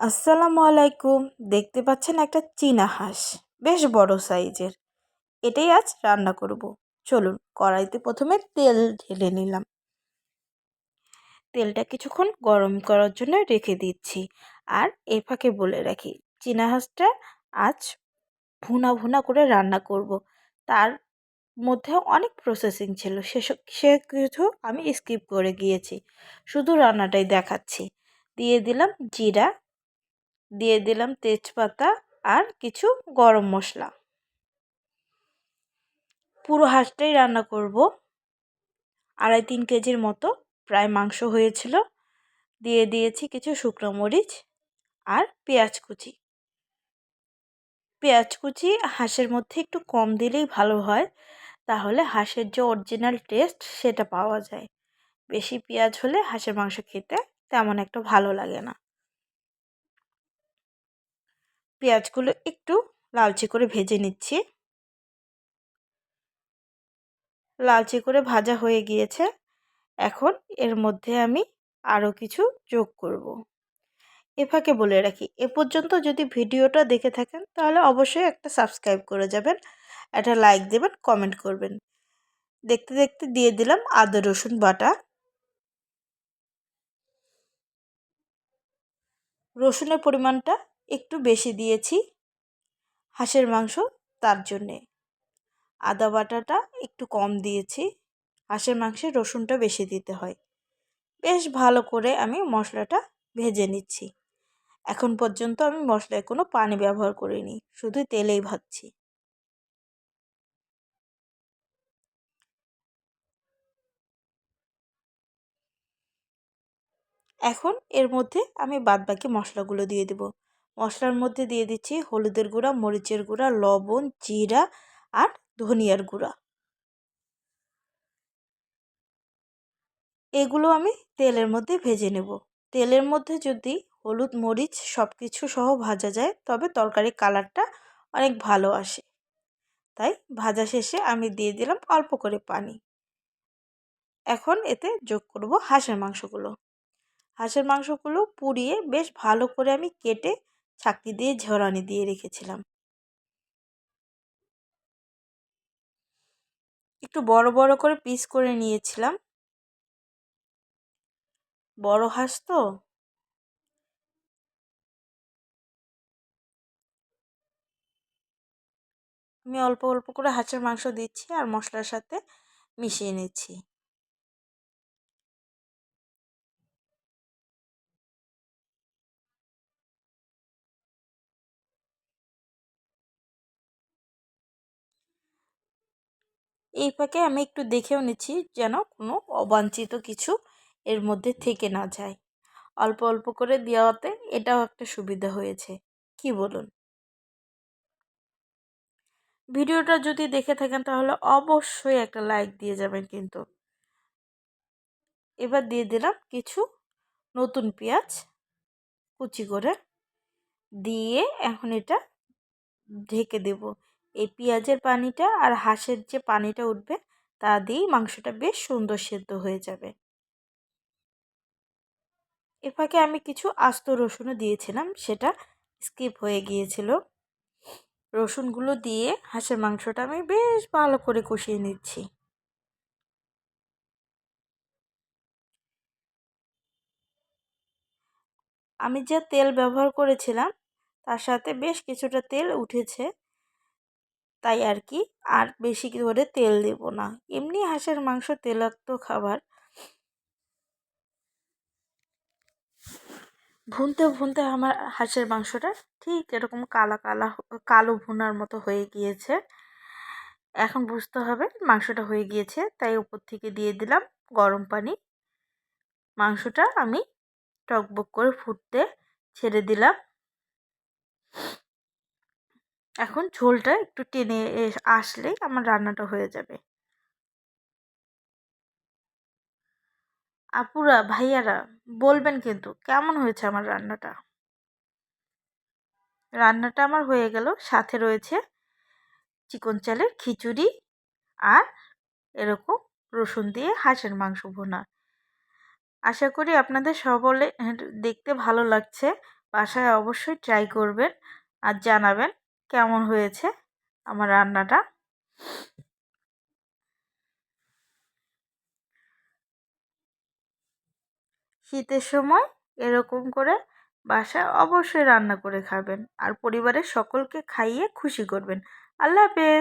আসসালামু আলাইকুম। দেখতে পাচ্ছেন একটা চীনা হাঁস, বেশ বড় সাইজের। এটাই আজ রান্না করব। চলুন, কড়াইতে প্রথমে তেল ঢেলে নিলাম। তেলটা কিছুক্ষণ গরম করার জন্য রেখে দিচ্ছি। আর এ ফাঁকে বলে রাখি, চীনা হাঁসটা আজ ভুনা ভুনা করে রান্না করব। তার মধ্যে অনেক প্রসেসিং ছিল, সেসব, সে কিছু আমি স্কিপ করে গিয়েছি। শুধু রান্নাটাই দেখাচ্ছি। দিয়ে দিলাম জিরা দিয়ে দিলাম তেজপাতা আর কিছু গরম মশলা। পুরো হাঁসটাই রান্না করব। আড়াই তিন কেজির মতো প্রায় মাংস হয়েছিল। দিয়ে দিয়েছি কিছু শুকনো মরিচ আর পেঁয়াজ কুচি। পেঁয়াজ কুচি হাঁসের মধ্যে একটু কম দিলেই ভালো হয়। তাহলে হাঁসের যে অরিজিনাল টেস্ট সেটা পাওয়া যায়। বেশি পেঁয়াজ হলে হাঁসের মাংস খেতে তেমন একটা ভালো লাগে না। পেঁয়াজগুলো একটু লালচে করে ভেজে নিচ্ছি। লালচে করে ভাজা হয়ে গিয়েছে। এখন এর মধ্যে আমি আরও কিছু যোগ করব। এ ফাঁকে বলে রাখি, এ পর্যন্ত যদি ভিডিওটা দেখে থাকেন তাহলে অবশ্যই একটা সাবস্ক্রাইব করে যাবেন, একটা লাইক দেবেন, কমেন্ট করবেন। দেখতে দেখতে দিয়ে দিলাম আদা, রসুন বাটা। রসুনের পরিমাণটা একটু বেশি দিয়েছি হাঁসের মাংস তার জন্যে। আদা বাটাটা একটু কম দিয়েছি, হাঁসের মাংসে রসুনটা বেশি দিতে হয়। বেশ ভালো করে আমি মশলাটা ভেজে নিচ্ছি। এখন পর্যন্ত আমি মশলায় কোনো পানি ব্যবহার করিনি, শুধু তেলেই ভাজছি। এখন এর মধ্যে আমি বাদবাকি মশলাগুলো দিয়ে দেব। মশলার মধ্যে দিয়ে দিচ্ছি হলুদের গুঁড়া, মরিচের গুঁড়া, লবণ, জিরা আর ধনিয়ার গুঁড়া। এগুলো আমি তেলের মধ্যে ভেজে নেব। তেলের মধ্যে যদি হলুদ, মরিচ সব কিছু সহ ভাজা যায়, তবে তরকারির কালারটা অনেক ভালো আসে। তাই ভাজা শেষে আমি দিয়ে দিলাম অল্প করে পানি। এখন এতে যোগ করব হাঁসের মাংসগুলো। হাঁসের মাংসগুলো পুড়িয়ে বেশ ভালো করে আমি কেটে ছাঁকি দিয়ে ঝরানি দিয়ে রেখেছিলাম। একটু বড় বড় করে পিস করে নিয়েছিলাম। বড় হাঁস তো। আমি অল্প অল্প করে হাঁসের মাংস দিচ্ছি আর মশলার সাথে মিশিয়ে নিচ্ছি। এই ফাঁকে আমি একটু দেখেও নিচ্ছি যেন কোনো অবাঞ্ছিত কিছু এর মধ্যে থেকে না যায়। অল্প অল্প করে দেওয়াতে এটাও একটা সুবিধা হয়েছে। কি বলুন? ভিডিওটা যদি দেখে থাকেন তাহলে অবশ্যই একটা লাইক দিয়ে যাবেন কিন্তু। এবার দিয়ে দিলাম কিছু নতুন পেঁয়াজ কুচি করে। দিয়ে এখন এটা ঢেকে দেব। এই পেঁয়াজের পানিটা আর হাঁসের যে পানিটা উঠবে, তা দিয়েই মাংসটা বেশ সুন্দর সেদ্ধ হয়ে যাবে। এ ফাঁকে আমি কিছু আস্ত রসুনও দিয়েছিলাম, সেটা স্কিপ হয়ে গিয়েছিল। রসুনগুলো দিয়ে হাঁসের মাংসটা আমি বেশ ভালো করে কষিয়ে নিচ্ছি। আমি যে তেল ব্যবহার করেছিলাম, তার সাথে বেশ কিছুটা তেল উঠেছে। তাই আর কি আর বেশি করে তেল দেব না। এমনি হাঁসের মাংস তেলাক্ত খাবার। ভুনতে ভুনতে আমার হাঁসের মাংসটা ঠিক এরকম কালা কালা কালো ভুনার মতো হয়ে গিয়েছে। এখন বুঝতে হবে মাংসটা হয়ে গিয়েছে, তাই উপর থেকে দিয়ে দিলাম গরম পানি। মাংসটা আমি টকবক করে ফুটতে ছেড়ে দিলাম। এখন ঝোলটা একটু টেনে আসলেই আমার রান্নাটা হয়ে যাবে। আপুরা, ভাইয়ারা, বলবেন কিন্তু কেমন হয়েছে আমার রান্নাটা? রান্নাটা আমার হয়ে গেল। সাথে রয়েছে চিকন চালের খিচুড়ি আর এরকম রসুন দিয়ে হাঁসের মাংস ভোনা। আশা করি আপনাদের সকলে দেখতে ভালো লাগছে। বাসায় অবশ্যই ট্রাই করবেন আর জানাবেন কেমন হয়েছে আমার রান্নাটা? শীতের সময় এরকম করে বাসায় অবশ্যই রান্না করে খাবেন। আর পরিবারের সকলকে খাইয়ে খুশি করবেন। আল্লাহ হাফেজ।